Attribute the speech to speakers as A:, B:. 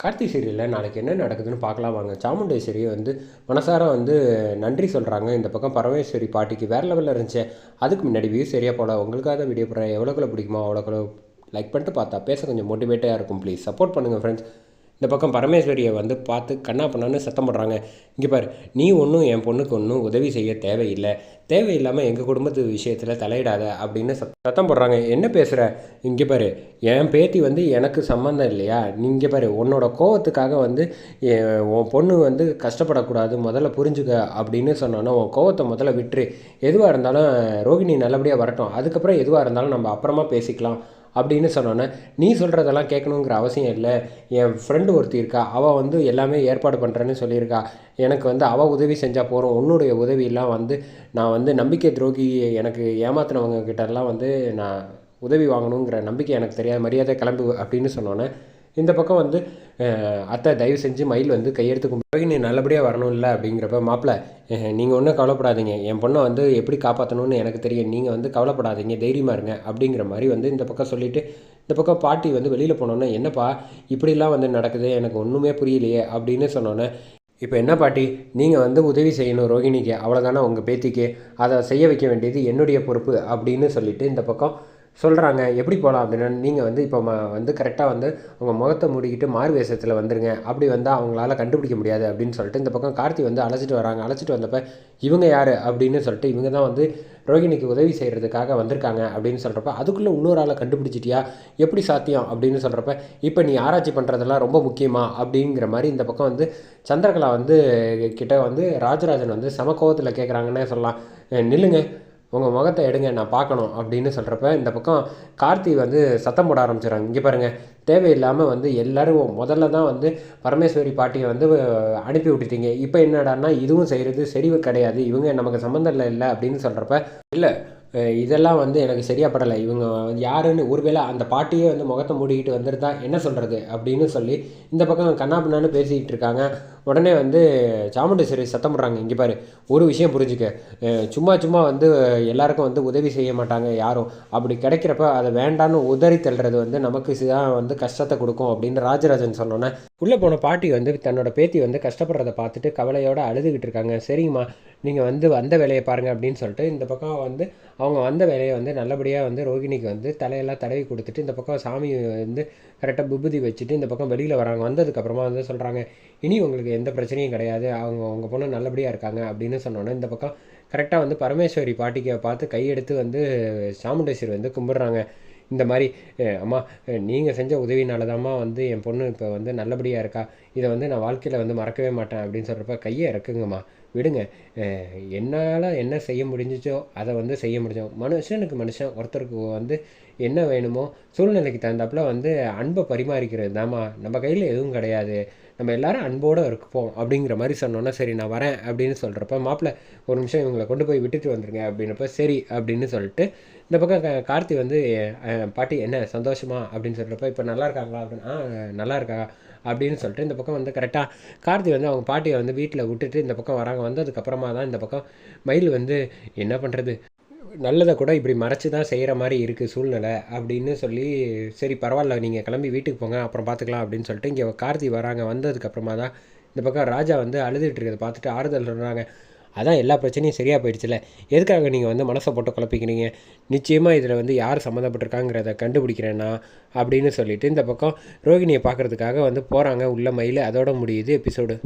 A: கார்த்தி சீரியலில் நாளைக்கு என்ன நடக்குதுன்னு பார்க்கலாம் வாங்க. சாமுண்டேஸ்வரி வந்து மனசார வந்து நன்றி சொல்கிறாங்க இந்த பக்கம் பரமேஸ்வரி பாட்டிக்கு வேறு லெவலில் இருந்துச்சு. அதுக்கு முன்னாடி வியூ சரியாக போல உங்களுக்காக தான் வீடியோ போடுறேன். எவ்வளோக்குள்ள பிடிக்குமோ அவ்வளோக்குள்ள லைக் பண்ணிட்டு பார்த்தா பேச கொஞ்சம் மோட்டிவேட்டாக இருக்கும் ப்ளீஸ் சப்போர்ட் பண்ணுங்கள் ஃப்ரெண்ட்ஸ் இந்த பக்கம் பரமேஸ்வரியை வந்து பார்த்து கண்ணா பண்ணான்னு சத்தம் போடுறாங்க. இங்கே பாரு நீ ஒன்றும் என் பொண்ணுக்கு ஒன்றும் உதவி செய்ய தேவையில்லை. தேவையில்லாமல் எங்கள் குடும்பத்து விஷயத்தில் தலையிடாத அப்படின்னு சத்தம் போடுறாங்க. என்ன பேசுகிற இங்கே பாரு என் பேத்தி வந்து எனக்கு சம்மந்தம் இல்லையா? நீங்கள் பாரு உன்னோட கோவத்துக்காக வந்து உன் பொண்ணு வந்து கஷ்டப்படக்கூடாது முதல்ல புரிஞ்சுக்க அப்படின்னு சொன்னோன்னா உன் கோவத்தை முதல்ல விட்டுரு. எதுவாக இருந்தாலும் ரோகிணி நல்லபடியாக வரட்டும். அதுக்கப்புறம் எதுவாக இருந்தாலும் நம்ம அப்புறமா பேசிக்கலாம். அப்படின்னு சொன்னோன்னே நீ சொல்கிறதெல்லாம் கேட்கணுங்கிற அவசியம் இல்லை. என் ஃப்ரெண்டு ஒருத்தி இருக்கா. அவள் வந்து எல்லாமே ஏற்பாடு பண்ணுறேன்னு சொல்லியிருக்கா. எனக்கு வந்து அவள் உதவி செஞ்சால் போகிறோம் உன்னுடைய உதவியெல்லாம் வந்து நான் வந்து நம்பிக்கை துரோகி எனக்கு ஏமாத்தினவங்க கிட்டலாம் வந்து நான் உதவி வாங்கணுங்கிற நம்பிக்கை எனக்கு தெரியாத. மரியாதை கிளம்பு அப்படின்னு சொன்னோன்னே இந்த பக்கம் வந்து அத்தை தயவு செஞ்சு மயில் வந்து கையெடுத்து கும்பிட்டு நீ நல்லபடியாக வரணும் இல்லை அப்படிங்கிறப்ப மாப்பிள்ள நீங்கள் ஒன்றும் கவலைப்படாதீங்க. என் பொண்ணை வந்து எப்படி காப்பாற்றணும்னு எனக்கு தெரியும். நீங்கள் வந்து கவலைப்படாதீங்க தைரியமாக இருங்க அப்படிங்கிற மாதிரி வந்து இந்த பக்கம் சொல்லிவிட்டு இந்த பக்கம் பாட்டி வந்து வெளியில் போனோன்னே என்னப்பா இப்படிலாம் வந்து நடக்குது எனக்கு ஒன்றுமே புரியலையே அப்படின்னு சொன்னோன்னே இப்போ என்ன பாட்டி நீங்கள் வந்து உதவி செய்யணும் ரோஹிணிக்கு அவ்வளோதானே உங்கள் பேத்திக்கு? அதை செய்ய வைக்க வேண்டியது என்னுடைய பொறுப்பு அப்படின்னு சொல்லிவிட்டு இந்த பக்கம் சொல்கிறாங்க எப்படி போகலாம் அப்படின்னா நீங்கள் வந்து இப்போ ம வந்து கரெக்டாக வந்து உங்கள் முகத்தை மூடிக்கிட்டு மாறு வேஷத்தில் வந்துருங்க. அப்படி வந்தால் அவங்களால கண்டுபிடிக்க முடியாது. அப்படின்னு சொல்லிட்டு இந்த பக்கம் கார்த்தி வந்து அழைச்சிட்டு வராங்க. அழைச்சிட்டு வந்தப்போ இவங்க யார்? அப்படின்னு சொல்லிட்டு இவங்க தான் வந்து ரோகிணிக்கு உதவி செய்கிறதுக்காக வந்திருக்காங்க அப்படின்னு சொல்கிறப்ப அதுக்குள்ளே இன்னொரு ஆளை கண்டுபிடிச்சிட்டியா? எப்படி சாத்தியம்? அப்படின்னு சொல்கிறப்ப இப்போ நீ ஆராய்ச்சி பண்ணுறதெல்லாம் ரொம்ப முக்கியமா? அப்படிங்கிற மாதிரி இந்த பக்கம் வந்து சந்திரகலா வந்து கிட்ட வந்து ராஜராஜன் வந்து சமக்கோவத்தில் கேட்குறாங்கன்னே சொல்லலாம். நில்லுங்க. உங்கள் முகத்தை எடுங்க நான் பார்க்கணும் அப்படின்னு சொல்கிறப்ப இந்த பக்கம் கார்த்தி வந்து சத்தம் போட ஆரம்பிச்சிடறாங்க. இங்கே பாருங்கள் தேவையில்லாமல் வந்து எல்லோரும் முதல்ல தான் வந்து பரமேஸ்வரி பாட்டியை வந்து அனுப்பி விட்டுட்டீங்க. இப்போ என்னடான்னா இதுவும் செய்கிறது சரி கிடையாது. இவங்க நமக்கு சம்மந்தம் இல்லை இல்லை அப்படின்னு சொல்கிறப்ப இல்லை இதெல்லாம் வந்து எனக்கு சரியாக படலை. இவங்க யாருன்னு ஒருவேளை அந்த பாட்டியே வந்து முகத்தை மூடிக்கிட்டு வந்துருந்தா என்ன சொல்கிறது அப்படின்னு சொல்லி இந்த பக்கம் கண்ணாபின்னான்னு பேசிக்கிட்டு இருக்காங்க. உடனே வந்து சாமுண்டேஸ்வரி சத்தம் போடுறாங்க. இங்கே பாரு ஒரு விஷயம் புரிஞ்சுக்க. சும்மா சும்மா வந்து எல்லாருக்கும் வந்து உதவி செய்ய மாட்டாங்க யாரும். அப்படி கிடைக்கிறப்ப அதை வேண்டான்னு உதறி தள்ளுறது வந்து நமக்கு தான் வந்து கஷ்டத்தை கொடுக்கும் அப்படின்னு ராஜராஜன் சொன்னோன்னே உள்ளே போன பாட்டி வந்து தன்னோட பேத்தி வந்து கஷ்டப்படுறதை பார்த்துட்டு கவலையோடு அழுதுகிட்டு இருக்காங்க. சரிங்கம்மா நீங்கள் வந்து வந்த வேலையை பாருங்கள் அப்படின்னு சொல்லிட்டு இந்த பக்கம் வந்து அவங்க வந்த வேலையை வந்து நல்லபடியாக வந்து ரோகிணிக்கு வந்து தலையெல்லாம் தடவி கொடுத்துட்டு இந்த பக்கம் சாமி வந்து கரெக்டாக புபுதி வச்சுட்டு இந்த பக்கம் வெளியில் வராங்க. வந்ததுக்கப்புறமா வந்து சொல்கிறாங்க இனி உங்களுக்கு எந்த பிரச்சனையும் கிடையாது. அவங்க அவங்க பொண்ணு நல்லபடியாக இருக்காங்க அப்படின்னு சொன்னோன்னே இந்த பக்கம் கரெக்டாக வந்து பரமேஸ்வரி பாட்டிக்கை பார்த்து கையெடுத்து வந்து சாமுண்டேஸ்வரி வந்து கும்பிட்றாங்க. இந்த மாதிரி அம்மா நீங்கள் செஞ்ச உதவினால தான்மா வந்து என் பொண்ணு இப்போ வந்து நல்லபடியாக இருக்கா? இதை வந்து நான் வாழ்க்கையில் வந்து மறக்கவே மாட்டேன். அப்படின்னு சொல்கிறப்ப கையை இறக்குங்கம்மா விடுங்க. என்னால் என்ன செய்ய முடிஞ்சிச்சோ அதை வந்து செய்ய முடிஞ்சோம் மனுஷனுக்கு மனுஷன் ஒருத்தருக்கு வந்து என்ன வேணுமோ சூழ்நிலைக்கு தகுந்தாப்புல வந்து அன்பை பரிமாறிக்கிறது தாம்மா. நம்ம கையில் எதுவும் கிடையாது. நம்ம எல்லாரும் அன்போடு இருப்போம் அப்படிங்கிற மாதிரி சொன்னோன்னா சரி நான் வரேன் அப்படின்னு சொல்கிறப்ப மாப்பிள்ளை ஒரு நிமிஷம் இவங்களை கொண்டு போய் விட்டுட்டு வந்துருங்க அப்படின்னப்ப சரி அப்படின்னு சொல்லிட்டு இந்த பக்கம் கார்த்தி வந்து பாட்டி என்ன சந்தோஷமா? அப்படின்னு சொல்கிறப்ப இப்போ நல்லா இருக்காங்களா? அப்படின்னு ஆ நல்லா இருக்கா? அப்படின்னு சொல்லிட்டு இந்த பக்கம் வந்து கரெக்டாக கார்த்தி வந்து அவங்க பாட்டியை வந்து வீட்டில் விட்டுட்டு இந்த பக்கம் வராங்க. வந்ததுக்கப்புறமா தான் இந்த பக்கம் மயில் வந்து என்ன பண்ணுறது நல்லதை கூட இப்படி மறைச்சி தான் செய்கிற மாதிரி இருக்குது சூழ்நிலை அப்படின்னு சொல்லி சரி பரவாயில்ல நீங்கள் கிளம்பி வீட்டுக்கு போங்க அப்புறம் பார்த்துக்கலாம் அப்படின்னு சொல்லிட்டு இங்கே கார்த்தி வராங்க. வந்ததுக்கப்புறமா தான் இந்த பக்கம் ராஜா வந்து அழுதுகிட்டு இருக்கிறத பார்த்துட்டு ஆறுதல் சொல்கிறாங்க அதான் எல்லா பிரச்சனையும் சரியாக போயிடுச்சுல. எதுக்காக நீங்கள் வந்து மனசை போட்டு குழப்பிக்கிறீங்க? நிச்சயமாக இதில் வந்து யார் சம்மந்தப்பட்டிருக்காங்கிறத கண்டுபிடிக்கிறேன்னா அப்படின்னு சொல்லிட்டு இந்த பக்கம் ரோகிணியை பார்க்குறதுக்காக வந்து போகிறாங்க உள்ள மயில் அதோட முடியுது எபிசோடு.